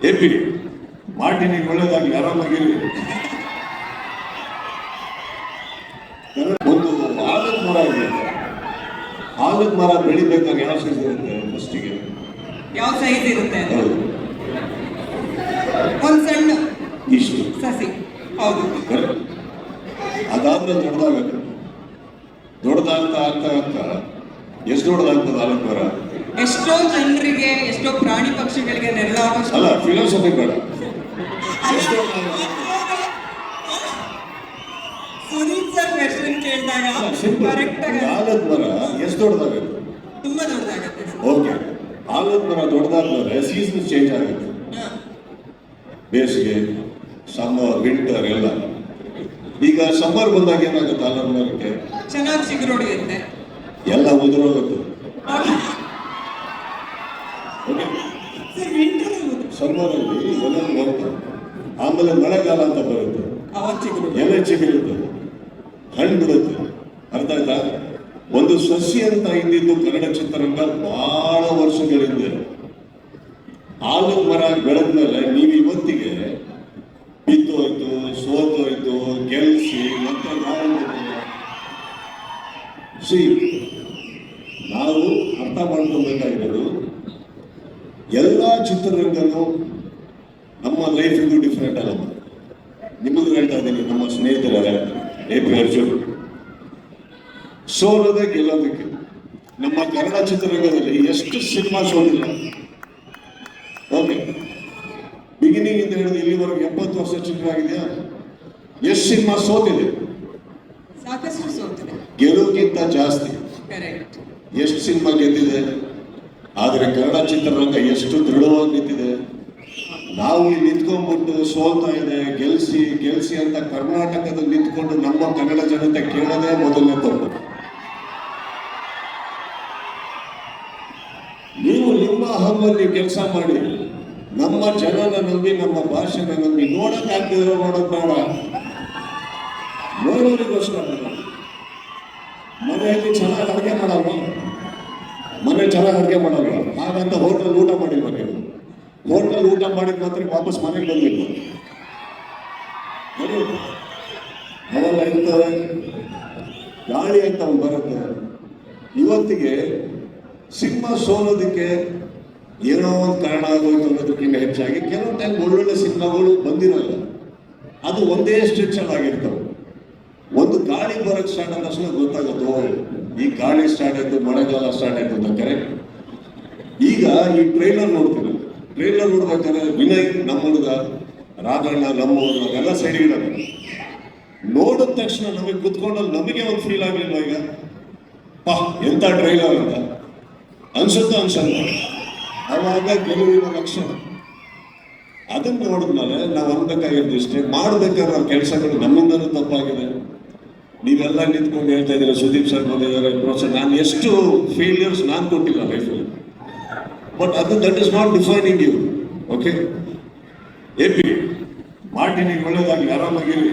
A P ನೀವು ಒಳ್ಳೇದಾಗಿ ಆರಾಮಾಗಿರಿ ಒಂದು ಆಲದ ಮರ ಇದೆ. ಆಲದ ಮರ ಬೆಳಿಬೇಕಾದ್ರೆ ಯಾವ ಸೈಜ್ ಇರುತ್ತೆ ಫಸ್ಟಿಗೆ ಯಾವ ಸೈಜ್ ಇರುತ್ತೆ? ಒಂದು ಸಣ್ಣ ಇಷ್ಟು. ಸಸಿ. ಹೌದು? ಅದಾದ್ಮೇಲೆ ದೊಡ್ಡದಾಗ ದೊಡ್ಡದಾಗ್ತಾ ಆಗ್ತಾ ಆಗ್ತಾ ಎಷ್ಟು ದೊಡ್ಡದಾಗ್ತದೆ ಆಲದ ಮರ? ಎಷ್ಟೋ ಜನರಿಗೆ ಎಷ್ಟೋ ಪ್ರಾಣಿ ಪಕ್ಷಿಗಳಿಗೆ ನೆರಳಾಗೋಷ್ಟು ಅಲ್ಲ ಫಿಲಾಸಫಿ ಬೇಡ. ಸುನೀಲ್ ಸರ್ ಕ್ವೆಶನ್ ಕೇಳಿದಾಗ. ಕರೆಕ್ಟ್ ಆಗಿ ಆಲದ ಮರ ಎಷ್ಟು ದೊಡ್ಡದಾಗುತ್ತೆ? ತುಂಬಾ ದೊಡ್ಡದಾಗುತ್ತೆ ಓಕೆ. ಆಲದ ಮರ ದೊಡ್ಡದಾದ್ಮೇಲೆ ಸೀಸನ್ ಚೇಂಜ್ ಆಗುತ್ತೆ. ಬೇಸಿಗೆ ಸಮ್ಮರ್ ವಿಂಟರ್ ಎಲ್ಲ. ಈಗ ಸಮ್ಮರ್ ಬಂದಾಗ ಏನಾಗುತ್ತೆ ಆಲದ ಮರಕ್ಕೆ? ಚೆನ್ನಾಗಿ ಚಿಗುರೊಡೆಯುತ್ತೆ ಎಲ್ಲ ಉದುರೋಗುತ್ತೆ ಓಕೆ ಸರ್ ವಿಂಟರ್ ಸಮ್ಮರಲ್ಲಿ ಒಂದೊಂದು ಬರುತ್ತೆ ಆಮೇಲೆ ಮಳೆಗಾಲ ಅಂತ ಬರುತ್ತೆ. ಎಲೆ ಚಿಗುರುತ್ತೆ. ಹಣ್ಣು ಬಿಡುತ್ತೆ ಅರ್ಥ ಆಯ್ತಾ? ಒಂದು ಸಸಿ ಅಂತ ಇದ್ದಿದ್ದು ಕನ್ನಡ ಚಿತ್ರರಂಗ ಬಹಳ ವರ್ಷಗಳಿಂದ. ಆಲು ಮರ ಬೆಳೆದ್ಮೇಲೆ ನೀವು ಇವತ್ತಿಗೆ ಬಿದ್ದೋಯ್ತು ಸೋತೋಯ್ತು ಗೆಲ್ಸಿ ಮತ್ತೆ ನಾವು ಅರ್ಥ ಮಾಡ್ಕೊಬೇಕಾಗಿರೋದು ಎಲ್ಲ ಚಿತ್ರರಂಗನೂ ನಮ್ಮ ಲೈಫ್ ಇದು ಡಿಫ್ರೆಂಟ್ ಅಲ್ಲ ನಿಮಗೂ ಹೇಳ್ತಾ ಇದ್ದೀನಿ ನಮ್ಮ ಸ್ನೇಹಿತರೇ ಎ ಪಿ ಅರ್ಜುನ್ ಸೋಲದೆ ಗೆಲ್ಲೋದಕ್ಕೆ. ನಮ್ಮ ಕನ್ನಡ ಚಿತ್ರರಂಗದಲ್ಲಿ ಎಷ್ಟು ಸಿನಿಮಾ ಸೋಲಿಲ್ಲ. ಓಕೆ. ಬಿಗಿನಿಂಗ್ ಇಂದ ಹಿಡಿದು ಇಲ್ಲಿವರೆಗೆ ಎಪ್ಪತ್ತು ವರ್ಷ ಚಿತ್ರ ಆಗಿದೆಯಾ ಎಷ್ಟು ಸಿನಿಮಾ ಸೋತಿದೆ? ಗೆಲುವಿಗಿಂತ ಜಾಸ್ತಿ. ಎಷ್ಟು ಸಿನಿಮಾ ಗೆದ್ದಿದೆ? ಆದರೆ ಕನ್ನಡ ಚಿತ್ರರಂಗ ಎಷ್ಟು ದೃಢವಾಗಿ ನಿಂತಿದೆ. ನಾವು ಇಲ್ಲಿ ನಿಂತ್ಕೊಂಡ್ಬಿಟ್ಟು ಸೋಲ್ತಾ ಇದೆ, ಗೆಲ್ಸಿ ಗೆಲ್ಸಿ ಅಂತ ಕರ್ನಾಟಕದಲ್ಲಿ ನಿಂತ್ಕೊಂಡು ನಮ್ಮ ಕನ್ನಡ ಜನತೆ ಕೇಳೋದೇ ಮೊದಲನೇ ತಪ್ಪು. ನೀವು ನಿಮ್ಮ ಹಮ್ಮಲ್ಲಿ ಕೆಲಸ ಮಾಡಿ, ನಮ್ಮ ಜನನ ನಂಬಿ, ನಮ್ಮ ಭಾಷೆನ ನಂಬಿ, ನೋಡಕ್ ಆಗ್ತಿದ್ರೆ ನೋಡಕ್ ಬೇಡ. ನೋಡೋರಿಗೋಸ್ಕರ. ಮನೆಯಲ್ಲಿ ಚೆನ್ನಾಗಿ ಅಡುಗೆ ಮಾಡಲ್ವಾ? ಮನೆ ಚೆನ್ನಾಗಿ ಅಡುಗೆ ಮಾಡೋಲ್ಲ ಹಾಗಂತ ಹೋಟ್ಲಲ್ಲಿ ಊಟ ಮಾಡಿಲ್ವ ನೀವು? ಹೋಟ್ಲಲ್ಲಿ ಊಟ ಮಾಡಿದ ಮಾತ್ರ ವಾಪಸ್ ಮನೆಗೆ ಬಂದಿಲ್ವ? ಅವೆಲ್ಲ ಇರ್ತವೆ. ಗಾಳಿ ಅಂತ ಅವ್ನು ಬರುತ್ತೆ. ಇವತ್ತಿಗೆ ಸಿನಿಮಾ ಸೋಲೋದಕ್ಕೆ ಏನೋ ಒಂದು ಕಾರಣ ಆಗೋಯ್ತು ಅನ್ನೋದಕ್ಕಿಂತ ಹೆಚ್ಚಾಗಿ ಕೆಲವು ಟೈಮ್ ಒಳ್ಳೊಳ್ಳೆ ಸಿನಿಮಾಗಳು ಬಂದಿರಲ್ಲ. ಅದು ಒಂದೇ ಸ್ಟ್ರಿಕ್ಷನ್ ಆಗಿರ್ತವೆ. ಒಂದು ಗಾಳಿ ಬರೋಕ್ಕೆ ಸ್ಟಾರ್ಟ್ ಆದ ಗೊತ್ತಾಗುತ್ತೆ? ಈ ಗಾಳಿ ಸ್ಟಾರ್ಟ್ ಆಯ್ತು, ಮಳೆಗಾಲ ಸ್ಟಾರ್ಟ್ ಆಯ್ತು ಅಂತ ಕರೆಕ್ಟ್ ಈಗ ಈ ಟ್ರೈಲರ್ ನೋಡ್ತೀವಿ. ಟ್ರೈಲರ್ ನೋಡ್ಬೇಕಾದ್ರೆ ವಿನಯ್ ನಮ್ಮ ಹುಡುಗ ರಾಘಣ್ಣ ನಮ್ಮ ಹುಡುಗ, ಎಲ್ಲ ಸೈಡ್ ಇಡೋದು ನೋಡಿದ ತಕ್ಷಣ ನಮಗೆ ಕುತ್ಕೊಂಡಲ್ಲಿ ನಮಗೆ ಒಂದು ಫೀಲ್ ಆಗಲಿಲ್ಲ ಈಗ. ಪಾ, ಎಂತ ಟ್ರೈಲರ್ ಅಂತ. ಅನ್ಸುತ್ತ ಅನ್ಸಲ್ಲ. ಅವಾಗ ಗೆಲುವಿನ ಲಕ್ಷಣ. ಅದನ್ನ ನೋಡಿದ್ಮೇಲೆ ನಾವು ಅನ್ಬೇಕಾಗಿರೋದು ಇಷ್ಟೇ ಮಾಡ್ಬೇಕಾದ್ರೆ ಕೆಲಸಗಳು ನಮ್ಮಿಂದಲೂ ತಪ್ಪಾಗಿದೆ. ನೀವೆಲ್ಲ ನಿಂತ್ಕೊಂಡು ಹೇಳ್ತಾ ಇದ್ದೀರಾ, ಸುದೀಪ್ ಸರ್ ಬಂದಿದ್ದಾರೆ ಪ್ರೋತ್ಸಾಹ ನಾನು ಎಷ್ಟು ಫೇಲಿಯರ್ಸ್ ನಾನು ಕೊಟ್ಟಿಲ್ಲ ಲೈಫಲ್ಲಿ ಬಟ್ ಅದು that is not defining you okay A P ನೀವು ಒಳ್ಳೇದಾಗಿ ಆರಾಮಾಗಿರಿ.